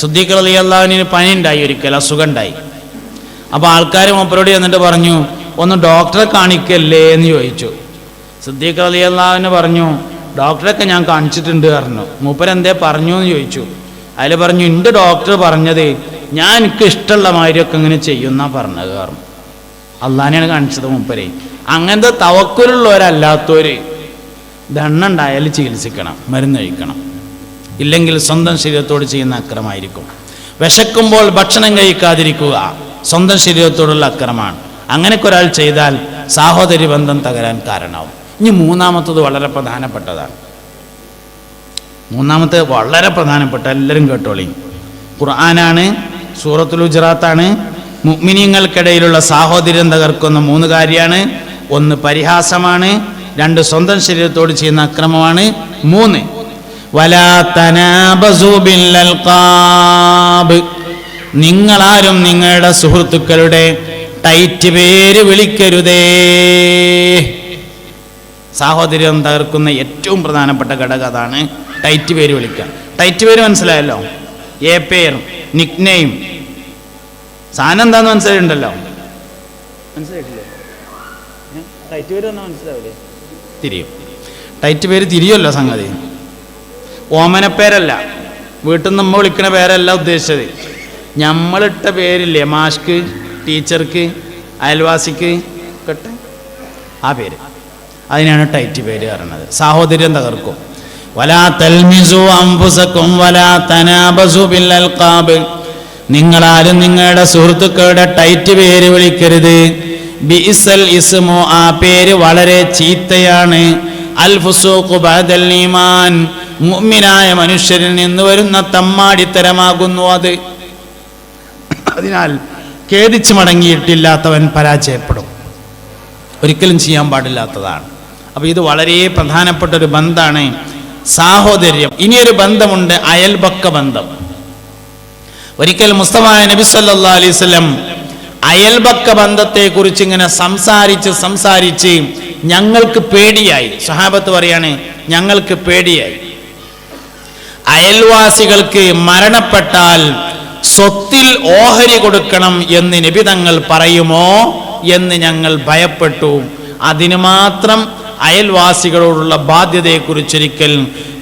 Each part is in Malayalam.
സുദ്ദീഖ് അലി അള്ളാഹുവിന് പനി ഉണ്ടായി ഒരിക്കൽ അസുഖം ഉണ്ടായി അപ്പോൾ ആൾക്കാർ മൂപ്പരോട് എന്നിട്ട് പറഞ്ഞു ഒന്ന് ഡോക്ടറെ കാണിക്കല്ലേ? എന്ന് ചോദിച്ചു. സിദ്ദീഖ് അലി അള്ളാഹുവിന് പറഞ്ഞു ഡോക്ടറൊക്കെ ഞാൻ കാണിച്ചിട്ടുണ്ട് പറഞ്ഞു. മൂപ്പരെന്തേ പറഞ്ഞു എന്ന് ചോദിച്ചു. അതിൽ പറഞ്ഞു എന്റെ ഡോക്ടർ പറഞ്ഞത് ഞാൻ എനിക്ക് ഇഷ്ടമുള്ള മാതിരിയൊക്കെ ഇങ്ങനെ ചെയ്യുന്ന പറഞ്ഞത് പറഞ്ഞു. അള്ളാഹിനെയാണ് കാണിച്ചത് മൂപ്പരെ. അങ്ങനത്തെ തവക്കുലുള്ളവരല്ലാത്തവര് ദണ്ണുണ്ടായാൽ ചികിത്സിക്കണം മരുന്ന് കഴിക്കണം. ഇല്ലെങ്കിൽ സ്വന്തം ശരീരത്തോട് ചെയ്യുന്ന അക്രമമായിരിക്കും. വിശക്കുമ്പോൾ ഭക്ഷണം കഴിക്കാതിരിക്കുക സ്വന്തം ശരീരത്തോടുള്ള അക്രമമാണ്. അങ്ങനെയൊക്കെ ഒരാൾ ചെയ്താൽ സാഹോദര്യ ബന്ധം തകരാൻ കാരണമാവും. ഇനി മൂന്നാമത്തത് വളരെ പ്രധാനപ്പെട്ടതാണ്. മൂന്നാമത്തെ വളരെ പ്രധാനപ്പെട്ട എല്ലാവരും കേട്ടോളി. ഖുർആനാണ് സൂറത്തുൽ ഗുജറാത്താണ്. മുഗ്മിനിയങ്ങൾക്കിടയിലുള്ള സാഹോദര്യം തകർക്കുന്ന മൂന്ന് കാര്യമാണ്. ഒന്ന് പരിഹാസമാണ് രണ്ട് സ്വന്തം ശരീരത്തോട് ചെയ്യുന്ന അക്രമമാണ് മൂന്ന് നിങ്ങളാരും നിങ്ങളുടെ സുഹൃത്തുക്കളുടെ ടൈറ്റ് പേര് വിളിക്കരുതേ. സാഹോദര്യം തകർക്കുന്ന ഏറ്റവും പ്രധാനപ്പെട്ട ഘടകം അതാണ് ടൈറ്റ് പേര് വിളിക്കുക. ടൈറ്റ് പേര് മനസ്സിലായല്ലോ? എ പേർ നിക് നെയിം. സാധനം എന്താന്ന് മനസ്സിലായിട്ടുണ്ടല്ലോ? മനസ്സിലായിട്ടില്ലേ? ടൈറ്റ് പേര് മനസ്സിലാവില്ലേ തിരിയും. ടൈറ്റ് പേര് തിരിയുമല്ലോ സംഗതി. ഓമനപ്പേരല്ല വീട്ടിൽ നിന്ന് നമ്മൾ വിളിക്കുന്ന പേരല്ല ഉദ്ദേശിച്ചത്. നമ്മളിട്ട പേരില്ലേ മാഷ്ക്ക് ടീച്ചർക്ക് അയൽവാസിക്ക് കെട്ട്. ആ പേര്. അതിനാണ് ടൈറ്റ് പേര് പറയുന്നത് സാഹോദര്യം തകർക്കും. വലാ തൽമിസു വലാ തനാബസു നിങ്ങളാരും നിങ്ങളുടെ സുഹൃത്തുക്കളുടെ ടൈറ്റ് പേര് വിളിക്കരുത്. ഇസ്മു ആ പേര് വളരെ ചീത്തയാണ്. അൽ ഫുസൂഖു മുഅ്മിനായ മനുഷ്യരിൽ നിന്ന് വരുന്ന തമ്മാടിത്തരമാകുന്നു അത്. അതിനാൽ ഖേദിച്ചു മടങ്ങിയിട്ടില്ലാത്തവൻ പരാജയപ്പെടും. ഒരിക്കലും ചെയ്യാൻ പാടില്ലാത്തതാണ്. അപ്പോൾ ഇത് വളരെ പ്രധാനപ്പെട്ട ഒരു ബന്ധമാണ് സാഹോദര്യം. ഇനിയൊരു ബന്ധമുണ്ട് അയൽപക്ക ബന്ധം. ഒരിക്കൽ മുസ്തഫ നബി സല്ലാ അയൽപക്ക അയൽപക്ക ബന്ധത്തെക്കുറിച്ച് ഇങ്ങനെ സംസാരിച്ച് സംസാരിച്ച് ഞങ്ങൾക്ക് പേടിയായി. സഹാബത്ത് പറയാണ് ഞങ്ങൾക്ക് പേടിയായി. അയൽവാസികൾക്ക് മരണപ്പെട്ടാൽ സ്വത്തിൽ ഓഹരി കൊടുക്കണം എന്ന് നിബിതങ്ങൾ പറയുമോ എന്ന് ഞങ്ങൾ ഭയപ്പെട്ടു. അതിന് മാത്രം അയൽവാസികളോടുള്ള ബാധ്യതയെക്കുറിച്ചൊരിക്കൽ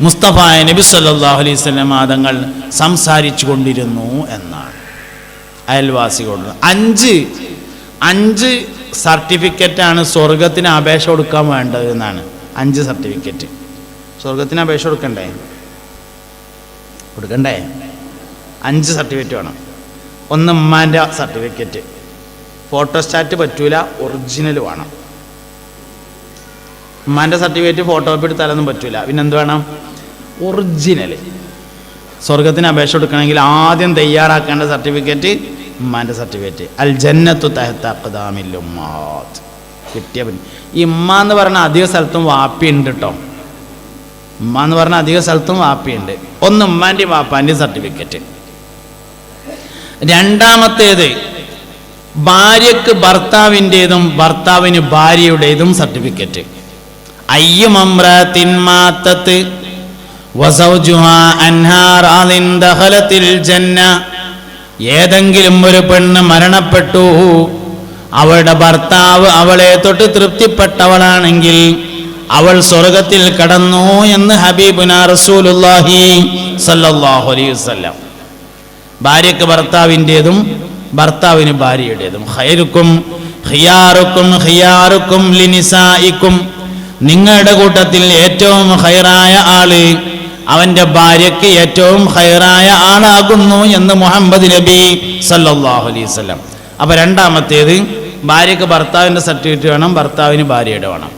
മുസ്തഫ നബി സല്ലല്ലാഹു അലൈഹി മാതങ്ങൾ തങ്ങൾ സംസാരിച്ചു കൊണ്ടിരുന്നു എന്നാണ്. അയൽവാസികളോട് അഞ്ച് അഞ്ച് സർട്ടിഫിക്കറ്റാണ് സ്വർഗത്തിന് അപേക്ഷ കൊടുക്കാൻ വേണ്ടത് എന്നാണ്. അഞ്ച് സർട്ടിഫിക്കറ്റ്. സ്വർഗത്തിന് അപേക്ഷ കൊടുക്കണ്ടേ? കൊടുക്കണ്ടേ? അഞ്ച് സർട്ടിഫിക്കറ്റ് വേണം. ഒന്ന് ഉമ്മാന്റെ സർട്ടിഫിക്കറ്റ് ഫോട്ടോസ്റ്റാറ്റ് പറ്റൂല ഒറിജിനൽ വേണം. ഉമ്മാന്റെ സർട്ടിഫിക്കറ്റ് ഫോട്ടോ കോപ്പി എടുത്താലൊന്നും പറ്റൂല. പിന്നെ എന്ത് വേണം? ഒറിജിനൽ സ്വർഗത്തിന് അപേക്ഷ കൊടുക്കണമെങ്കിൽ ആദ്യം തയ്യാറാക്കേണ്ട സർട്ടിഫിക്കറ്റ് ഉമ്മാന്റെ സർട്ടിഫിക്കറ്റ് അൽ ജന്നത്തു തഹത്തഖദാമില്ലുമ്മാത്ത് കിട്ടിയ പിന്നെ. ഈ ഉമ്മ എന്ന് പറഞ്ഞാൽ അധിക സ്ഥലത്തും വാപ്പി ഉണ്ട് കേട്ടോ ഉമ്മ എന്ന് പറഞ്ഞാൽ അധിക സ്ഥലത്തും വാപ്പിയുണ്ട്. ഒന്ന് ഉമ്മാന്റെയും വാപ്പാന്റെയും സർട്ടിഫിക്കറ്റ് രണ്ടാമത്തേത് ഭാര്യക്ക് ഭർത്താവിന്റെതും ഭർത്താവിന് ഭാര്യയുടേതും സർട്ടിഫിക്കറ്റ് അൻഹാ റാദിൻ ജന്ന ഏതെങ്കിലും ഒരു പെണ്ണ് മരണപ്പെട്ടു അവളുടെ ഭർത്താവ് അവളെ തൊട്ട് തൃപ്തിപ്പെട്ടവളാണെങ്കിൽ അവൾ സ്വർഗത്തിൽ കടന്നു എന്ന് ഹബീബുന റസൂലുല്ലാഹി അലൈഹി വസല്ലം. ഭാര്യക്ക് ഭർത്താവിന്റെതും ഭർത്താവിന് ഭാര്യയുടേതും. ഖൈറുക്കും ഹിയാറുക്കും ഹിയാറുക്കും ലിനിസായിക്കും നിങ്ങളുടെ കൂട്ടത്തിൽ ഏറ്റവും ഖൈറായ ആൾ അവന്റെ ഭാര്യയ്ക്ക് ഏറ്റവും ഖൈറായ ആളാകുന്നു എന്ന് മുഹമ്മദ് നബി സല്ലല്ലാഹു അലൈഹി വസല്ലം. അപ്പൊ രണ്ടാമത്തേത് ഭാര്യക്ക് ഭർത്താവിന്റെ സർട്ടിഫിക്കറ്റ് വേണം ഭർത്താവിന് ഭാര്യയുടെ വേണം.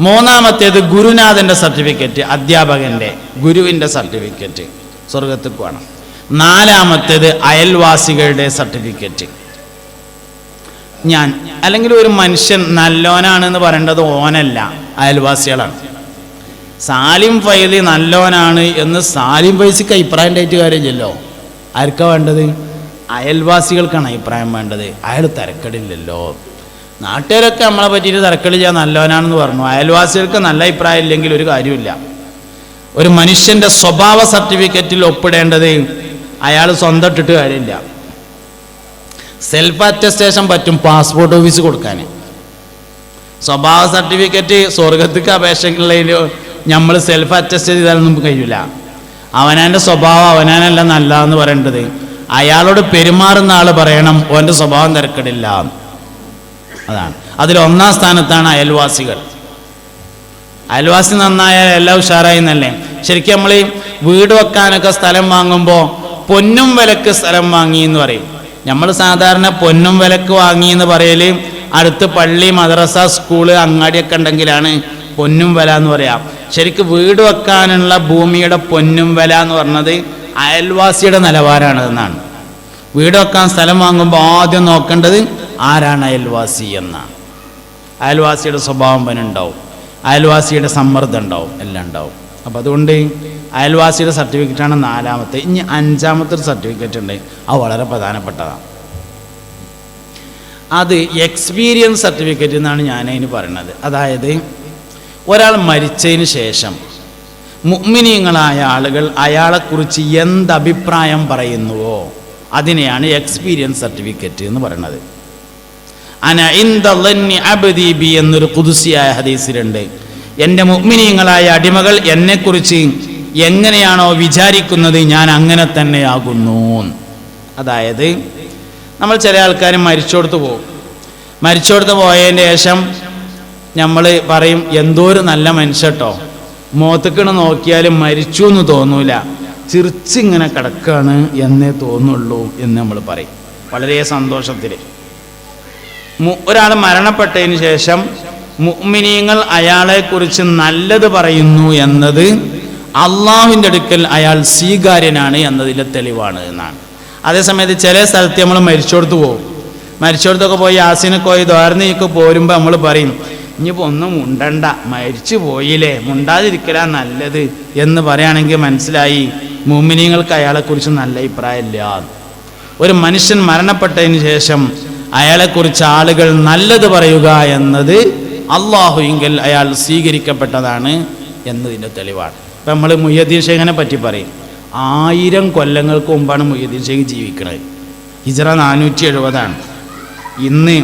മൂന്നാമത്തേത് ഗുരുനാഥന്റെ സർട്ടിഫിക്കറ്റ് അധ്യാപകന്റെ ഗുരുവിന്റെ സർട്ടിഫിക്കറ്റ്. സ്വർഗത്തിൽ പോകണം നാലാമത്തേത് അയൽവാസികളുടെ സർട്ടിഫിക്കറ്റ്. ഞാൻ അല്ലെങ്കിൽ ഒരു മനുഷ്യൻ നല്ലോനാണെന്ന് പറയേണ്ടത് ഓനല്ല അയൽവാസികളാണ്. സാലിം ഫൈലി നല്ലോനാണ് എന്ന് സാലിം ഫൈസിക്ക് അഭിപ്രായം ഉണ്ടായിട്ട് കാര്യമില്ലല്ലോ. ആർക്കാ വേണ്ടത്? അയൽവാസികൾക്കാണ് അഭിപ്രായം വേണ്ടത്. അയാൾ തിരക്കടില്ലല്ലോ. നാട്ടുകാരൊക്കെ നമ്മളെ പറ്റിയിട്ട് തിരക്കടില്ല നല്ലവനാണെന്ന് പറഞ്ഞു. അയൽവാസികൾക്ക് നല്ല അഭിപ്രായം ഇല്ലെങ്കിൽ ഒരു കാര്യമില്ല ഒരു മനുഷ്യന്റെ സ്വഭാവ സർട്ടിഫിക്കറ്റിൽ ഒപ്പിടേണ്ടത് അയാൾ സ്വന്തം ഇട്ടിട്ട് കാര്യമില്ല. സെൽഫ് അറ്റസ്റ്റേഷൻ പറ്റും പാസ്പോർട്ട് ഓഫീസ് കൊടുക്കാൻ. സ്വഭാവ സർട്ടിഫിക്കറ്റ് സ്വർഗത്തേക്ക് അപേക്ഷകളിൽ നമ്മൾ സെൽഫ് അറ്റസ്റ്റ് ചെയ്താലൊന്നും കഴിയില്ല അവനാന്റെ സ്വഭാവം അവനാനല്ല നല്ലതെന്ന് പറയേണ്ടത്. അയാളോട് പെരുമാറുന്ന ആൾ പറയണം ഓന്റെ സ്വഭാവം തിരക്കിടില്ല. അതാണ്. അതിൽ ഒന്നാം സ്ഥാനത്താണ് അയൽവാസികൾ. അയൽവാസി നന്നായാൽ എല്ലാം ഉഷാറായി എന്നല്ലേ ശരിക്കും നമ്മൾ ഈ വീട് വെക്കാനൊക്കെ സ്ഥലം വാങ്ങുമ്പോൾ പൊന്നും വിലക്ക് സ്ഥലം വാങ്ങി എന്ന് പറയും. നമ്മൾ സാധാരണ പൊന്നും വിലക്ക് വാങ്ങി എന്ന് പറയൽ അടുത്ത് പള്ളി മദ്രസ സ്കൂൾ അങ്ങാടിയൊക്കെ ഉണ്ടെങ്കിലാണ് പൊന്നും വില എന്ന് പറയാം. ശരിക്കും വീട് വെക്കാനുള്ള ഭൂമിയുടെ പൊന്നും വില എന്ന് പറഞ്ഞത് അയൽവാസിയുടെ നിലവാരമാണ് എന്നാണ്. വീട് വെക്കാൻ സ്ഥലം വാങ്ങുമ്പോൾ ആദ്യം നോക്കേണ്ടത് ആരാണ് അയൽവാസി എന്നാണ് അയൽവാസിയുടെ സ്വഭാവം പനുണ്ടാവും അയൽവാസിയുടെ സമ്മർദ്ദം ഉണ്ടാവും. എല്ലാം ഉണ്ടാവും. അപ്പം അതുകൊണ്ട് അയൽവാസിയുടെ സർട്ടിഫിക്കറ്റാണ് നാലാമത്തെ. ഇനി അഞ്ചാമത്തെ ഒരു സർട്ടിഫിക്കറ്റ് ഉണ്ട്. അത് വളരെ പ്രധാനപ്പെട്ടതാണ്. അത് എക്സ്പീരിയൻസ് സർട്ടിഫിക്കറ്റ് എന്നാണ് ഞാൻ അതിന് പറയുന്നത്. അതായത് ഒരാൾ മരിച്ചതിന് ശേഷം മുഗ്മിനീയങ്ങളായ ആളുകൾ അയാളെക്കുറിച്ച് എന്ത് അഭിപ്രായം പറയുന്നുവോ? അതിനെയാണ് എക്സ്പീരിയൻസ് സർട്ടിഫിക്കറ്റ് എന്ന് പറയുന്നത്. അന ബി എന്നൊരു കുതുസിയായ ഹദീസിലുണ്ട്. എന്റെ മുഗ്മിനീങ്ങളായ അടിമകൾ എന്നെക്കുറിച്ച് എങ്ങനെയാണോ വിചാരിക്കുന്നത് ഞാൻ അങ്ങനെ തന്നെയാകുന്നു. അതായത് നമ്മൾ ചില ആൾക്കാർ മരിച്ചോടത്ത് പോകും. മരിച്ചോടത്ത് പോയതിന്റെ ശേഷം നമ്മൾ പറയും എന്തോ ഒരു നല്ല മനുഷ്യട്ടോ. മോത്തക്കിണ് നോക്കിയാലും മരിച്ചു എന്ന് തോന്നൂല. ചിരിച്ചിങ്ങനെ കിടക്കാണ് എന്നേ തോന്നുള്ളൂ എന്ന് നമ്മൾ പറയും. വളരെ സന്തോഷത്തിൽ ഒരാൾ മരണപ്പെട്ടതിന് ശേഷം മുഅ്മിനീങ്ങൾ അയാളെക്കുറിച്ച് നല്ലത് പറയുന്നു എന്നത് അള്ളാഹുവിന്റെ അടുക്കൽ അയാൾ സ്വീകാര്യനാണ് എന്നതിന്റെ തെളിവാണ് എന്നാണ്. അതേസമയത്ത് ചില സ്ഥലത്ത് നമ്മൾ മരിച്ചോടത്ത് പോകും. മരിച്ചോടത്തൊക്കെ പോയി യാസിനൊക്കെ പോയി ദ്വാരനയൊക്കെ പോരുമ്പോൾ നമ്മൾ പറയും ഇനിയിപ്പോൾ ഒന്നും മുണ്ടണ്ട മരിച്ചു പോയില്ലേ മുണ്ടാതിരിക്കലാ നല്ലത് എന്ന് പറയുകയാണെങ്കിൽ മനസ്സിലായി മുമിനിങ്ങൾക്ക് അയാളെക്കുറിച്ച് നല്ല അഭിപ്രായമില്ല. ഒരു മനുഷ്യൻ മരണപ്പെട്ടതിന് ശേഷം അയാളെക്കുറിച്ച് ആളുകൾ നല്ലത് പറയുക എന്നത് അള്ളാഹുയെങ്കിൽ അയാൾ സ്വീകരിക്കപ്പെട്ടതാണ് എന്നതിന്റെ തെളിവാണ്. ഇപ്പം നമ്മൾ മുയ്യദ്ദീൻ ഷേഖിനെ പറ്റി പറയും. ആയിരം കൊല്ലങ്ങൾക്ക് മുമ്പാണ് മുയ്യദ്ദീൻ ഷേഖ് ജീവിക്കുന്നത് ഹിജറ നാനൂറ്റി എഴുപതാണ് ഇന്ന്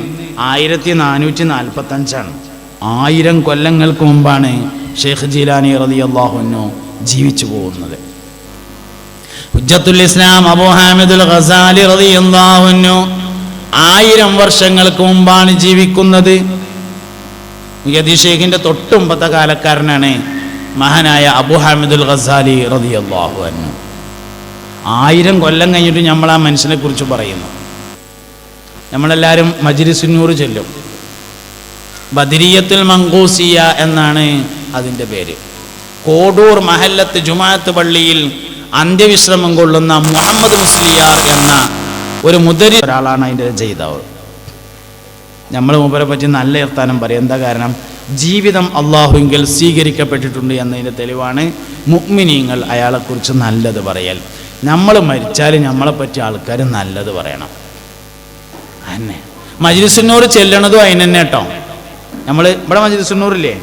ആയിരത്തി നാനൂറ്റി നാൽപ്പത്തഞ്ചാണ് ആയിരം കൊല്ലങ്ങൾക്ക് മുമ്പാണ് ഷെയ്ഖ് ജീലാനി റതി അള്ളാഹുനു ജീവിച്ചു പോകുന്നത്. ഹുജത്തുൽ ഇസ്ലാം അബു ഹാമിദുൽ ഖസാലി റതി അൻഹു ആയിരം വർഷങ്ങൾക്ക് മുമ്പാണ് ജീവിക്കുന്നത്. യദി ഷേഖിന്റെ തൊട്ടുമ്പത്തെ കാലക്കാരനാണ് മഹാനായ അബു ഹാമിദുൽ ഖസാലി റളിയല്ലാഹു അൻഹു. ആയിരം കൊല്ലം കഴിഞ്ഞിട്ട് നമ്മൾ ആ മനുഷ്യനെ കുറിച്ച് പറയുന്നു. നമ്മളെല്ലാവരും മജിരിസുന്നൂർ ചെല്ലും. ബദരിയത്തുൽ മങ്കൂസിയ എന്നാണ് അതിന്റെ പേര്. കോടൂർ മഹല്ലത്ത് ജുമാഅത്ത് പള്ളിയിൽ അന്ത്യവിശ്രമം കൊള്ളുന്ന മുഹമ്മദ് മുസ്ലിയാർ എന്ന ഒരു മുതരി ഒരാളാണ് അതിന്റെ രചയിതാവ് നമ്മൾ മൂപ്പരെ പറ്റി നല്ല ഇർത്താനം പറയും. എന്താ കാരണം? ജീവിതം അള്ളാഹുവിൽ സ്വീകരിക്കപ്പെട്ടിട്ടുണ്ട് എന്നതിന്റെ തെളിവാണ് മുക്മിനീങ്ങൾ അയാളെക്കുറിച്ച് നല്ലത് പറയൽ. നമ്മൾ മരിച്ചാൽ നമ്മളെപ്പറ്റി ആൾക്കാർ നല്ലത് പറയണം. അന്നെ മജിലിസുന്നൂർ ചെല്ലണതും അതിന് തന്നെ കേട്ടോ. നമ്മൾ ഇവിടെ മജിലിസിനൂറില്ലേ?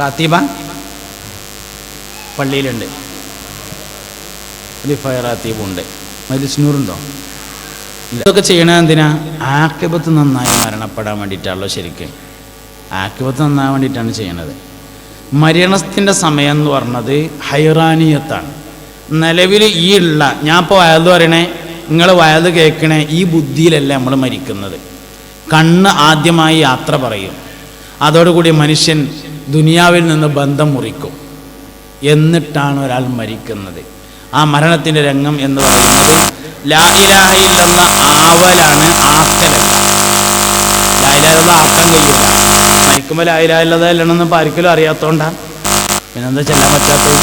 റാത്തീബ? പള്ളിയിലുണ്ട്. റിഫയ റാത്തീബുണ്ട് മജിലിസുന്നൂറുണ്ടോ നൂറുണ്ടോ ഇതൊക്കെ ചെയ്യണത് എന്തിനാ? ആക്കിപത്ത് നന്നായി മരണപ്പെടാൻ വേണ്ടിയിട്ടാണല്ലോ ശരിക്കും. ആക്കിപത്ത് നന്നാൻ വേണ്ടിയിട്ടാണ് ചെയ്യണത്. മരണത്തിന്റെ സമയം എന്ന് പറഞ്ഞത് ഹൈറാനിയത്താണ്. നിലവിൽ ഈ ഉള്ള ഞാൻ ഇപ്പോൾ വയത് പറയണേ നിങ്ങൾ വയത് കേൾക്കണേ ഈ ബുദ്ധിയിലല്ല നമ്മൾ മരിക്കുന്നത്. കണ്ണ് ആദ്യമായി യാത്ര പറയും. അതോടുകൂടി മനുഷ്യൻ ദുനിയാവിൽ നിന്ന് ബന്ധം മുറിക്കും. എന്നിട്ടാണ് ഒരാൾ മരിക്കുന്നത്. ആ മരണത്തിന്റെ രംഗം എന്ന് പറയുന്നത് ലാ ഇലാഹ ഇല്ലെന്ന ആവലാണ് ആക്കലല്ല ലാ ഇലാഹ ഇല്ലല്ലാഹ് ആക്കാൻ കഴിയൂല. മരിക്കുമ്പോൾ ലാ ഇലാഹ ഇല്ലല്ലാഹ് അല്ലെന്ന് ആർക്കലും അറിയാത്തോണ്ടാണ് പിന്നെന്താ ചെല്ലാൻ പറ്റാത്തത്?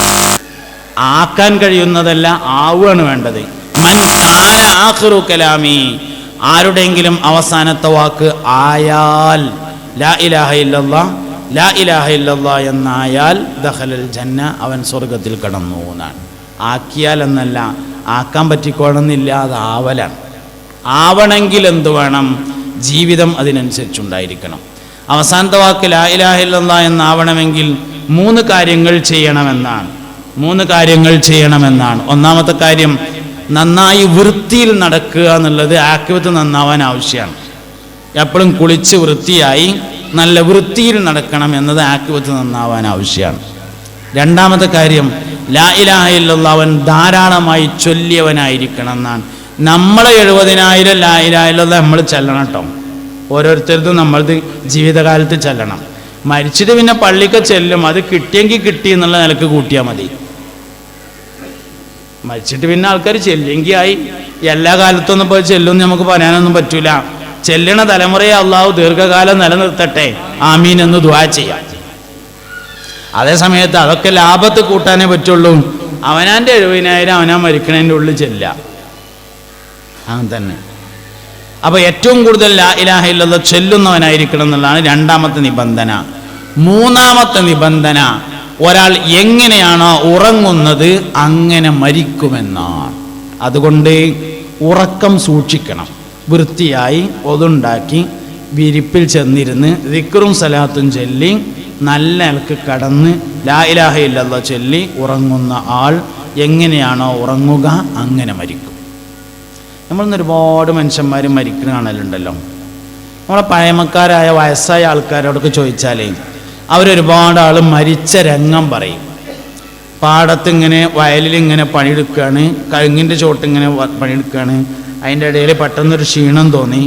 ആക്കാൻ കഴിയുന്നതല്ല ആവുകയാണ് വേണ്ടത്. മൻ കാന ആഖിറു കലാമി ആരുടെയെങ്കിലും അവസാനത്തെ വാക്ക് ആയാൽ ലാ ഇലാഹ ഇല്ലല്ലാ ലാ ഇലാഹ ഇല്ലല്ലാ എന്നായാൽ ദഹലൽ ജന്ന അവൻ സ്വർഗത്തിൽ കടന്നു എന്നാണ്. ആക്കിയാൽ എന്നല്ല ആക്കാൻ പറ്റിക്കോണമെന്നില്ല അത് ആവലാണ് ആവണമെങ്കിൽ എന്ത് വേണം? ജീവിതം അതിനനുസരിച്ചുണ്ടായിരിക്കണം. അവസാനത്തെ വാക്ക് ലാ ഇലാഹ ഇല്ലല്ലാ എന്നാവണമെങ്കിൽ മൂന്ന് കാര്യങ്ങൾ ചെയ്യണമെന്നാണ്. മൂന്ന് കാര്യങ്ങൾ ചെയ്യണമെന്നാണ്. ഒന്നാമത്തെ കാര്യം നന്നായി വൃത്തിയിൽ നടക്കുക എന്നുള്ളത് ആക്യവത്ത് നന്നാവാൻ ആവശ്യമാണ്. എപ്പോഴും കുളിച്ച് വൃത്തിയായി നല്ല വൃത്തിയിൽ നടക്കണം എന്നത് ആക്യവത്ത് നന്നാവാൻ ആവശ്യമാണ്. രണ്ടാമത്തെ കാര്യം ലാ ധാരാളമായി ചൊല്ലിയവനായിരിക്കണം എന്നാണ് നമ്മൾ എഴുപതിനായിരം ലാ നമ്മൾ ചെല്ലണം കേട്ടോ. ഓരോരുത്തർക്കും നമ്മളത് ജീവിതകാലത്ത് ചെല്ലണം. മരിച്ചിട്ട് പിന്നെ പള്ളിക്ക് ചെല്ലും അത് കിട്ടിയെങ്കിൽ കിട്ടി എന്നുള്ള നിലയ്ക്ക് കൂട്ടിയാൽ മതി. മരിച്ചിട്ട് പിന്നെ ആൾക്കാർ ചെല്ലെങ്കി ആയി. എല്ലാ കാലത്തൊന്നും പോയി ചെല്ലും നമുക്ക് പറയാനൊന്നും പറ്റൂല. ചെല്ലണ തലമുറയെ അള്ളാഹു ദീർഘകാലം നിലനിർത്തട്ടെ. ആമീൻ എന്ന് ദ്വാ ചെയ്യാം. അതേ സമയത്ത് അതൊക്കെ ലാഭത്ത് കൂട്ടാനേ പറ്റുള്ളൂ. അവനാന്റെ എഴുപതിനായിരം അവനാ മരിക്കണതിന്റെ ഉള്ളിൽ ചെല്ല അങ്ങനെ തന്നെ. അപ്പോൾ ഏറ്റവും കൂടുതൽ ലാ ഇലാഹ ചെല്ലുന്നവനായിരിക്കണം എന്നുള്ളതാണ് രണ്ടാമത്തെ നിബന്ധന. മൂന്നാമത്തെ നിബന്ധന ഒരാൾ എങ്ങനെയാണോ ഉറങ്ങുന്നത് അങ്ങനെ മരിക്കുമെന്നാണ്. അതുകൊണ്ട് ഉറക്കം സൂക്ഷിക്കണം. വൃത്തിയായി ഒതുണ്ടാക്കി വിരിപ്പിൽ ചെന്നിരുന്ന് ദിക്റും സലാത്തും ചൊല്ലി നല്ല നിലയ്ക്ക് കടന്ന് ലാ ഇലാഹ ഇല്ലല്ലാ ചൊല്ലി ഉറങ്ങുന്ന ആൾ എങ്ങനെയാണോ ഉറങ്ങുക അങ്ങനെ മരിക്കും. നമ്മളിന്ന് ഒരുപാട് മനുഷ്യന്മാർ മരിക്കുന്ന കാണലുണ്ടല്ലോ. നമ്മളെ പഴമക്കാരായ വയസ്സായ ആൾക്കാരോടൊക്കെ ചോദിച്ചാലേ അവരൊരുപാട് ആൾ മരിച്ച രംഗം പറയും. പാടത്തിങ്ങനെ വയലിലിങ്ങനെ പണിയെടുക്കുകയാണ് കഴുങ്ങിന്റെ ചോട്ടിങ്ങനെ പണിയെടുക്കുകയാണ് അതിന്റെ ഇടയിൽ പെട്ടെന്നൊരു ക്ഷീണം തോന്നി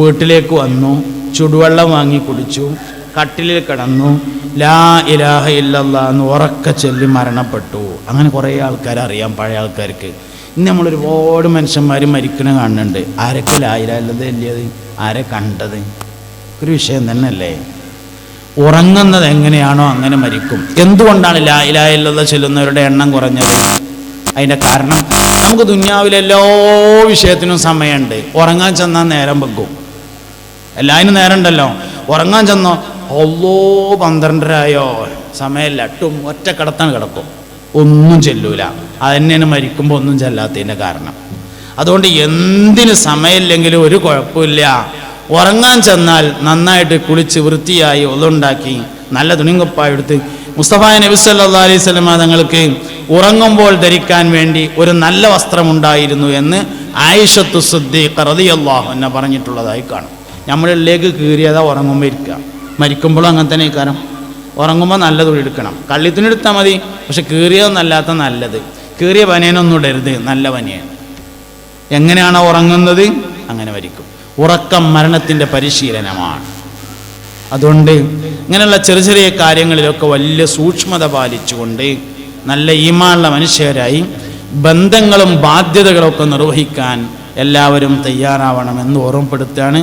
വീട്ടിലേക്ക് വന്നു ചുടുവെള്ളം വാങ്ങി കുടിച്ചു. കട്ടിലിൽ കിടന്നു ലാ ഇലാഹ ഇല്ലല്ലാ എന്ന് ഉറക്ക ചൊല്ലി മരണപ്പെട്ടു. അങ്ങനെ കുറേ ആൾക്കാർ അറിയാം പഴയ ആൾക്കാർക്ക്. ഇന്ന് നമ്മൾ ഒരുപാട് മനുഷ്യന്മാർ മരിക്കണ കാണുന്നുണ്ട്. ആരൊക്കെ ലാ ഇലാഹ ഇല്ലത് ആരെ കണ്ടത്? ഒരു വിഷയം തന്നെയല്ലേ? ഉറങ്ങുന്നത് എങ്ങനെയാണോ അങ്ങനെ മരിക്കും. എന്തുകൊണ്ടാണ് ലാ ഇലാഹ ഇല്ലല്ലാ ചൊല്ലുന്നവരുടെ എണ്ണം കുറഞ്ഞത്? അതിന്റെ കാരണം? നമുക്ക് ദുന്യാവിലെ എല്ലാ വിഷയത്തിനും സമയമുണ്ട്. ഉറങ്ങാൻ ചെന്നാൽ നേരം വെക്കും. എല്ലാതിനും നേരം ഉണ്ടല്ലോ ഉറങ്ങാൻ ചെന്നോ ഒല്ലോ പന്ത്രണ്ടരായോ? സമയമില്ല. എട്ടും ഒറ്റ കിടത്താൻ കിടക്കും. ഒന്നും ചെല്ലൂല. അതന്നെയാണ് മരിക്കുമ്പോൾ ഒന്നും ചെല്ലാത്തതിന്റെ കാരണം. അതുകൊണ്ട് എന്തിന് സമയമില്ലെങ്കിലും ഒരു കുഴപ്പമില്ല. ഉറങ്ങാൻ ചെന്നാൽ നന്നായിട്ട് കുളിച്ച് വൃത്തിയായി ഒതുണ്ടാക്കി നല്ല തുണിങ്കുപ്പായ എടുത്ത് മുസ്തഫ നബി സല്ലാ അലൈഹി സ്വലമ തങ്ങൾക്ക് ഉറങ്ങുമ്പോൾ ധരിക്കാൻ വേണ്ടി ഒരു നല്ല വസ്ത്രമുണ്ടായിരുന്നു എന്ന് ആയിഷത്തു സുദ്ദീഖ് റതിയല്ലാഹു എന്നെ പറഞ്ഞിട്ടുള്ളതായി കാണും. നമ്മളിലേക്ക് കീറിയതാ ഉറങ്ങുമ്പോൾ ഇരിക്കുക മരിക്കുമ്പോഴും അങ്ങനെ തന്നെ കാരണം ഉറങ്ങുമ്പോൾ നല്ല കള്ളിത്തുണി എടുത്താൽ മതി. പക്ഷെ കീറിയതൊന്നല്ലാത്ത നല്ലത്. കീറിയ പനിയനൊന്നും ഇടരുത്. നല്ല പനിയൻ. എങ്ങനെയാണോ ഉറങ്ങുന്നത്? അങ്ങനെ മരിക്കും. ഉറക്കം മരണത്തിന്റെ പരിശീലനമാണ്. അതുകൊണ്ട് ഇങ്ങനെയുള്ള ചെറിയ ചെറിയ കാര്യങ്ങളിലൊക്കെ വലിയ സൂക്ഷ്മത പാലിച്ചുകൊണ്ട് നല്ല ഈമാനുള്ള മനുഷ്യരായി ബന്ധങ്ങളും ബാധ്യതകളൊക്കെ നിർവഹിക്കാൻ എല്ലാവരും തയ്യാറാവണം എന്ന് ഓർമ്മപ്പെടുത്തുകയാണ്.